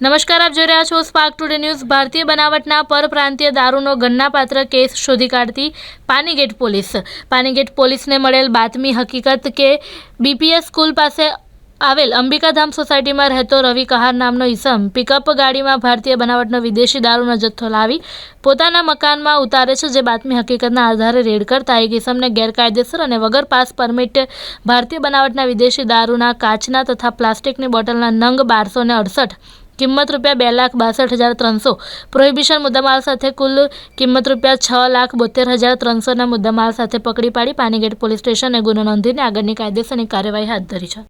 નમસ્કાર, આપ જોઈ રહ્યા છો સ્પાર્ક ટુડે ન્યૂઝ ભારતીય બનાવટના પરપ્રાંતીય દારૂનો ગણનાપાત્ર કેસ શોધી કાઢતી પાનીગેટ પોલીસ. પાનીગેટ પોલીસને મળેલ બાતમી હકીકત કે બીપીએસ સ્કૂલ પાસે આવેલ અંબિકાધામ સોસાયટીમાં રહેતો રવિ કહાર નામનો ઈસમ પિકઅપ ગાડીમાં ભારતીય બનાવટનો વિદેશી દારૂનો જથ્થો લાવી પોતાના મકાનમાં ઉતારે છે, જે બાતમી હકીકતના આધારે રેડ કરતા એક ઈસમને ગેરકાયદેસર અને વગર પાસ પરમિટ ભારતીય બનાવટના વિદેશી દારૂના કાચના તથા પ્લાસ્ટિકની બોટલના નંગ બારસો ને અડસઠ કિંમત રૂપિયા બે લાખ બાસઠ હજાર ત્રણસો. પ્રોહિબિશન મુદ્દામાલ સાથે કુલ કિંમત રૂપિયા છ લાખ બોતેર હજાર ત્રણસોના મુદ્દામાલ સાથે પકડી પાડી પાનીગેટ પોલીસ સ્ટેશને ગુનો નોંધીને આગળની કાયદેસરની કાર્યવાહી હાથ ધરી છે.